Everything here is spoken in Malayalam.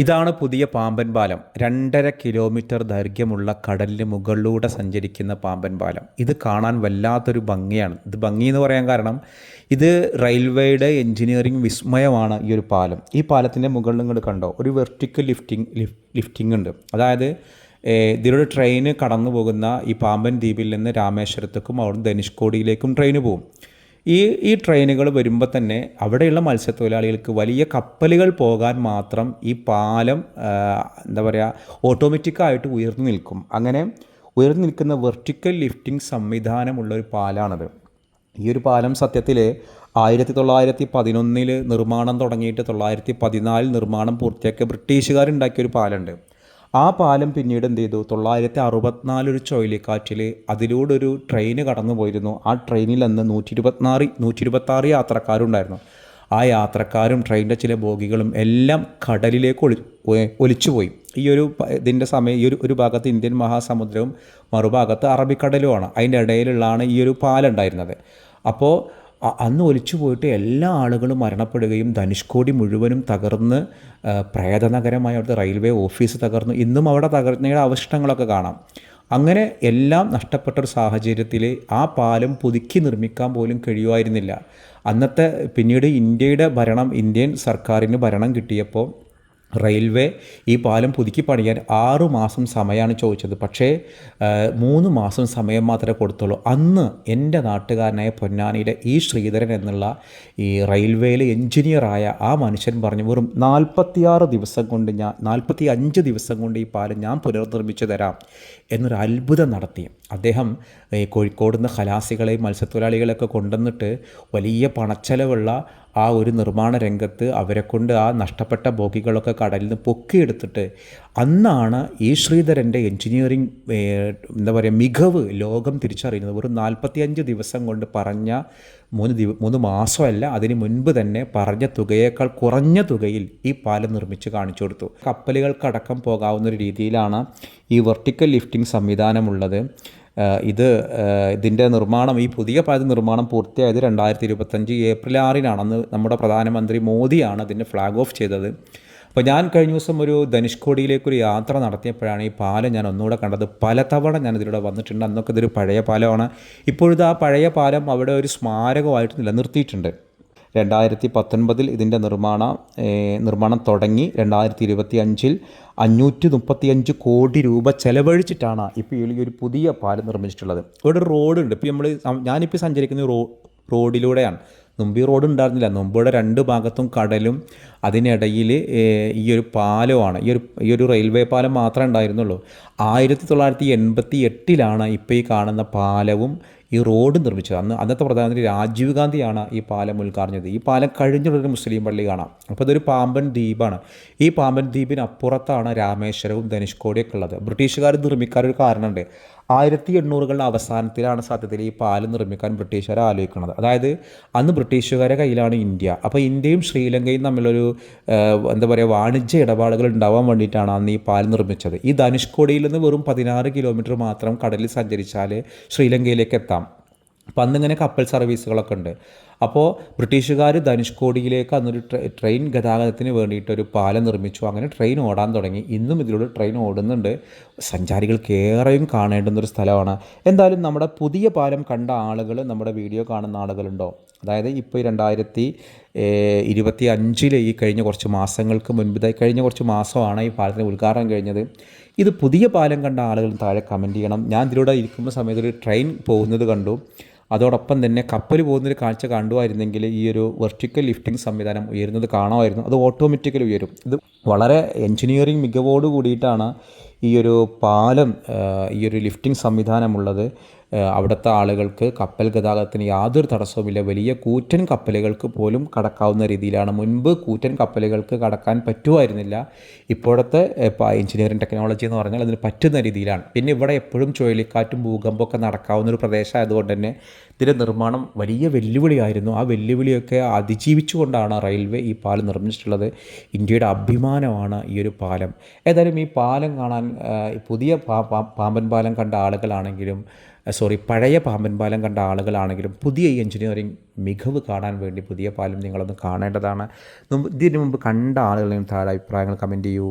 ഇതാണ് പുതിയ പാമ്പൻ പാലം. രണ്ടര കിലോമീറ്റർ ദൈർഘ്യമുള്ള കടലിന് മുകളിലൂടെ സഞ്ചരിക്കുന്ന പാമ്പൻ പാലം. ഇത് കാണാൻ വല്ലാത്തൊരു ഭംഗിയാണ്. ഇത് ഭംഗി എന്ന് പറയാൻ കാരണം ഇത് റെയിൽവേയുടെ എഞ്ചിനീയറിംഗ് വിസ്മയമാണ് ഈ ഒരു പാലം. ഈ പാലത്തിന്റെ മുകളിൽ നിങ്ങൾ കണ്ടോ ഒരു വെർട്ടിക്കൽ ലിഫ്റ്റിംഗ് ലിഫ്റ്റിംഗ് ഉണ്ട്. അതായത് ഇതിലൂടെ ട്രെയിന് കടന്നു പോകുന്ന ഈ പാമ്പൻ ദ്വീപിൽ നിന്ന് രാമേശ്വരത്തേക്കും അവിടെ ധനുഷ്കോടിയിലേക്കും ട്രെയിന് പോകും. ഈ ഈ ട്രെയിനുകൾ വരുമ്പോൾ തന്നെ അവിടെയുള്ള മത്സ്യത്തൊഴിലാളികൾക്ക് വലിയ കപ്പലുകൾ പോകാൻ മാത്രം ഈ പാലം എന്താ പറയുക ഓട്ടോമാറ്റിക്കായിട്ട് ഉയർന്നു നിൽക്കും. അങ്ങനെ ഉയർന്നു നിൽക്കുന്ന വെർട്ടിക്കൽ ലിഫ്റ്റിംഗ് സംവിധാനമുള്ള ഒരു പാലാണത്. ഈ ഒരു പാലം സത്യത്തിൽ ആയിരത്തി തൊള്ളായിരത്തി പതിനൊന്നിൽ നിർമ്മാണം തുടങ്ങിയിട്ട് തൊള്ളായിരത്തി പതിനാലിൽ നിർമ്മാണം പൂർത്തിയാക്കിയ ബ്രിട്ടീഷുകാരുണ്ടാക്കിയ ഒരു പാലമുണ്ട്. ആ പാലം പിന്നീട് എന്ത് ചെയ്തു? തൊള്ളായിരത്തി അറുപത്തിനാല് ഒരു ചുഴലിക്കാറ്റിൽ അതിലൂടെ ഒരു ട്രെയിൻ കടന്നു പോയിരുന്നു. ആ ട്രെയിനിൽ അന്ന് നൂറ്റി ഇരുപത്തിനാറ് നൂറ്റി ഇരുപത്താറ് യാത്രക്കാരുണ്ടായിരുന്നു. ആ യാത്രക്കാരും ട്രെയിനിന്റെ ചില ബോഗികളും എല്ലാം കടലിലേക്ക് ഒളി ഒലിച്ചുപോയി. ഈ ഒരു ഇതിന്റെ സമയം ഈ ഒരു ഒരു ഭാഗത്ത് ഇന്ത്യൻ മഹാസമുദ്രവും മറുഭാഗത്ത് അറബിക്കടലുമാണ്. അതിന്റെ ഇടയിലുള്ളതാണ് ഈ ഒരു പാലുണ്ടായിരുന്നത് അപ്പോൾ അന്ന് ഒലിച്ചു പോയിട്ട് എല്ലാ ആളുകളും മരണപ്പെടുകയും ധനുഷ്കോടി മുഴുവനും തകർന്ന് പ്രേതനഗരമായ അവിടുത്തെ റെയിൽവേ ഓഫീസ് തകർന്നു. ഇന്നും അവിടെ തകർന്നയുടെ അവശിഷ്ടങ്ങളൊക്കെ കാണാം. അങ്ങനെ എല്ലാം നഷ്ടപ്പെട്ട ഒരു സാഹചര്യത്തിൽ ആ പാലം പുതുക്കി നിർമ്മിക്കാൻ പോലും കഴിയുമായിരുന്നില്ല. അന്നത്തെ പിന്നീട് ഇന്ത്യയുടെ ഭരണം ഇന്ത്യൻ സർക്കാരിന് ഭരണം കിട്ടിയപ്പോൾ റെയിൽവേ ഈ പാലം പുതുക്കി പണിയാൻ ആറു മാസം സമയമാണ് ചോദിച്ചത്. പക്ഷേ മൂന്ന് മാസം സമയം മാത്രമേ കൊടുത്തുള്ളൂ. അന്ന് എന്റെ നാട്ടുകാരനായ പൊന്നാനിയുടെ ഈ ശ്രീധരൻ എന്നുള്ള ഈ റെയിൽവേയിലെ എഞ്ചിനീയറായ ആ മനുഷ്യൻ പറഞ്ഞു വെറും നാൽപ്പത്തിയാറ് ദിവസം കൊണ്ട് ഞാൻ നാൽപ്പത്തി അഞ്ച് ദിവസം കൊണ്ട് ഈ പാലം ഞാൻ പുനർനിർമ്മിച്ചു തരാം എന്നൊരു അത്ഭുതം നടത്തി. അദ്ദേഹം കോഴിക്കോട് ഖലാസികളെയും മത്സ്യത്തൊഴിലാളികളെയൊക്കെ കൊണ്ടുവന്നിട്ട് വലിയ പണച്ചെലവുള്ള ആ ഒരു നിർമ്മാണ രംഗത്ത് അവരെ കൊണ്ട് ആ നഷ്ടപ്പെട്ട ബോഗികളൊക്കെ കടലിൽ നിന്ന് പൊക്കിയെടുത്തിട്ട് അന്നാണ് ഈ ശ്രീധരന്റെ എൻജിനീയറിംഗ് എന്താ പറയുക മികവ് ലോകം തിരിച്ചറിയുന്നത്. ഒരു നാൽപ്പത്തിയഞ്ച് ദിവസം കൊണ്ട് പറഞ്ഞ മൂന്ന് ദിവ മൂന്ന് മാസമല്ല അതിന് മുൻപ് തന്നെ പറഞ്ഞ തുകയേക്കാൾ കുറഞ്ഞ തുകയിൽ ഈ പാലം നിർമ്മിച്ച് കാണിച്ചു കൊടുത്തു. കപ്പലുകൾക്കടക്കം പോകാവുന്ന ഒരു രീതിയിലാണ് ഈ വെർട്ടിക്കൽ ലിഫ്റ്റിംഗ് സംവിധാനമുള്ളത്. ഇത് ഇതിന്റെ നിർമ്മാണം ഈ പുതിയ പാലം നിർമ്മാണം പൂർത്തിയായത് രണ്ടായിരത്തി ഇരുപത്തഞ്ച് ഏപ്രിൽ ആറിനാണ്. അന്ന് നമ്മുടെ പ്രധാനമന്ത്രി മോദിയാണ് അതിന്റെ ഫ്ലാഗ് ഓഫ് ചെയ്തത്. അപ്പോൾ ഞാൻ കഴിഞ്ഞ ദിവസം ഒരു ധനുഷ്കോടിയിലേക്കൊരു യാത്ര നടത്തിയപ്പോഴാണ് ഈ പാലം ഞാൻ ഒന്നുകൂടെ കണ്ടത്. പലതവണ ഞാൻ ഇതിലൂടെ വന്നിട്ടുണ്ട്. അന്നൊക്കെ ഇതൊരു പഴയ പാലമാണ്. ഇപ്പോഴത്തെ ആ പഴയ പാലം അവിടെ ഒരു സ്മാരകമായിട്ട് നിലനിർത്തിയിട്ടുണ്ട്. രണ്ടായിരത്തി പത്തൊൻപതിൽ ഇതിന്റെ നിർമ്മാണ നിർമ്മാണം തുടങ്ങി. രണ്ടായിരത്തി ഇരുപത്തി അഞ്ചിൽ അഞ്ഞൂറ്റി മുപ്പത്തിയഞ്ച് കോടി രൂപ ചെലവഴിച്ചിട്ടാണ് ഇപ്പോൾ ഈ ഒരു പുതിയ പാലം നിർമ്മിച്ചിട്ടുള്ളത്. ഇവിടെ റോഡുണ്ട്. ഇപ്പോൾ നമ്മൾ ഞാനിപ്പോൾ സഞ്ചരിക്കുന്ന റോ റോഡിലൂടെയാണ്. മുമ്പ് ഈ റോഡ് ഉണ്ടായിരുന്നില്ല. നുമ്പിയുടെ രണ്ട് ഭാഗത്തും കടലും അതിനിടയിൽ ഈ ഒരു പാലമാണ് ഈ ഒരു ഈ ഒരു റെയിൽവേ പാലം മാത്രമേ ഉണ്ടായിരുന്നുള്ളൂ. ആയിരത്തി തൊള്ളായിരത്തി എൺപത്തി എട്ടിലാണ് ഇപ്പോൾ ഈ കാണുന്ന പാലവും ഈ റോഡ് നിർമ്മിച്ചത്. അന്ന് അന്നത്തെ പ്രധാനമന്ത്രി രാജീവ് ഗാന്ധിയാണ് ഈ പാലം ഉദ്ഘാടനം ഈ പാലം കഴിഞ്ഞുള്ളൊരു മുസ്ലിം പള്ളി കാണാം. അപ്പോൾ ഇതൊരു പാമ്പൻ ദ്വീപാണ്. ഈ പാമ്പൻ ദ്വീപിനപ്പുറത്താണ് രാമേശ്വരവും ധനുഷ്കോടിയൊക്കെ ഉള്ളത്. ബ്രിട്ടീഷുകാർ നിർമ്മിക്കാൻ ഒരു കാരണമുണ്ട്. ആയിരത്തി എണ്ണൂറുകളുടെ അവസാനത്തിലാണ് സത്യത്തിൽ ഈ പാലം നിർമ്മിക്കാൻ ബ്രിട്ടീഷുകാർ ആലോചിക്കുന്നത്. അതായത് അന്ന് ബ്രിട്ടീഷുകാരുടെ കയ്യിലാണ് ഇന്ത്യ. അപ്പോൾ ഇന്ത്യയും ശ്രീലങ്കയും തമ്മിലൊരു എന്താ പറയുക വാണിജ്യ ഇടപാടുകൾ ഉണ്ടാവാൻ വേണ്ടിയിട്ടാണ് അന്ന് ഈ പാൽ നിർമ്മിച്ചത്. ഈ ധനുഷ്കോടിയിൽ നിന്ന് വെറും പതിനാറ് കിലോമീറ്റർ മാത്രം കടലിൽ സഞ്ചരിച്ചാൽ ശ്രീലങ്കയിലേക്ക് എത്താം. അപ്പം അന്നിങ്ങനെ കപ്പൽ സർവീസുകളൊക്കെ ഉണ്ട്. അപ്പോൾ ബ്രിട്ടീഷുകാർ ധനുഷ്കോടിയിലേക്ക് അന്നൊരു ട്രെ- ട്രെയിൻ ഗതാഗതത്തിന് വേണ്ടിയിട്ട് ഒരു പാലം നിർമ്മിച്ചു. അങ്ങനെ ട്രെയിൻ ഓടാൻ തുടങ്ങി. ഇന്നും ഇതിലൂടെ ട്രെയിൻ ഓടുന്നുണ്ട്. സഞ്ചാരികൾക്ക് ഏറെയും കാണേണ്ടുന്നൊരു സ്ഥലമാണ്. എന്തായാലും നമ്മുടെ പുതിയ പാലം കണ്ട ആളുകൾ നമ്മുടെ വീഡിയോ കാണുന്ന ആളുകളുണ്ടോ? അതായത് ഇപ്പോൾ രണ്ടായിരത്തി ഇരുപത്തി അഞ്ചിലെ ഈ കഴിഞ്ഞ കുറച്ച് മാസങ്ങൾക്ക് മുൻപ് കഴിഞ്ഞ കുറച്ച് മാസമാണ് ഈ പാലത്തിന് ഉദ്ഘാടനം കഴിഞ്ഞത്. ഇത് പുതിയ പാലം കണ്ട ആളുകൾ താഴെ കമന്റ് ചെയ്യണം. ഞാൻ ഇതിലൂടെ ഇരിക്കുന്ന സമയത്ത് ഒരു ട്രെയിൻ പോകുന്നത് കണ്ടു. അതോടൊപ്പം തന്നെ കപ്പൽ പോകുന്നൊരു കാഴ്ച കണ്ടുമായിരുന്നെങ്കിൽ ഈ ഒരു വെർട്ടിക്കൽ ലിഫ്റ്റിംഗ് സംവിധാനം ഉയരുന്നത് കാണുമായിരുന്നു. അത് ഓട്ടോമാറ്റിക്കലി ഉയരും. ഇത് വളരെ എൻജിനീയറിംഗ് മികവോട് കൂടിയിട്ടാണ് ഈ ഒരു പാലം ഈ ഒരു ലിഫ്റ്റിംഗ് സംവിധാനമുള്ളത്. അവിടുത്തെ ആളുകൾക്ക് കപ്പൽ ഗതാഗതത്തിന് യാതൊരു തടസ്സവുമില്ല. വലിയ കൂറ്റൻ കപ്പലുകൾക്ക് പോലും കടക്കാവുന്ന രീതിയിലാണ്. മുൻപ് കൂറ്റൻ കപ്പലുകൾക്ക് കടക്കാൻ പറ്റുമായിരുന്നില്ല. ഇപ്പോഴത്തെ എഞ്ചിനീയറിംഗ് ടെക്നോളജി എന്ന് പറഞ്ഞാൽ അതിന് പറ്റുന്ന രീതിയിലാണ്. പിന്നെ ഇവിടെ എപ്പോഴും ചുഴലിക്കാറ്റും ഭൂകമ്പമൊക്കെ നടക്കാവുന്ന ഒരു പ്രദേശമായതുകൊണ്ട് തന്നെ ഇതിന്റെ നിർമ്മാണം വലിയ വെല്ലുവിളിയായിരുന്നു. ആ വെല്ലുവിളിയൊക്കെ അതിജീവിച്ചുകൊണ്ടാണ് റെയിൽവേ ഈ പാലം നിർമ്മിച്ചിട്ടുള്ളത്. ഇന്ത്യയുടെ അഭിമാനമാണ് ഈ ഒരു പാലം. ഏതായാലും ഈ പാലം കാണാൻ പുതിയ പാമ്പൻ പാലം കണ്ട ആളുകളാണെങ്കിലും സോറി പഴയ പാമ്പൻ പാലം കണ്ട ആളുകളാണെങ്കിലും പുതിയ ഈ എഞ്ചിനീയറിംഗ് മികവ് കാണാൻ വേണ്ടി പുതിയ പാലം നിങ്ങളൊന്ന് കാണേണ്ടതാണ്. ഇതിനു മുമ്പ് കണ്ട ആളുകളെയും താഴെ അഭിപ്രായങ്ങൾ കമന്റ് ചെയ്യൂ.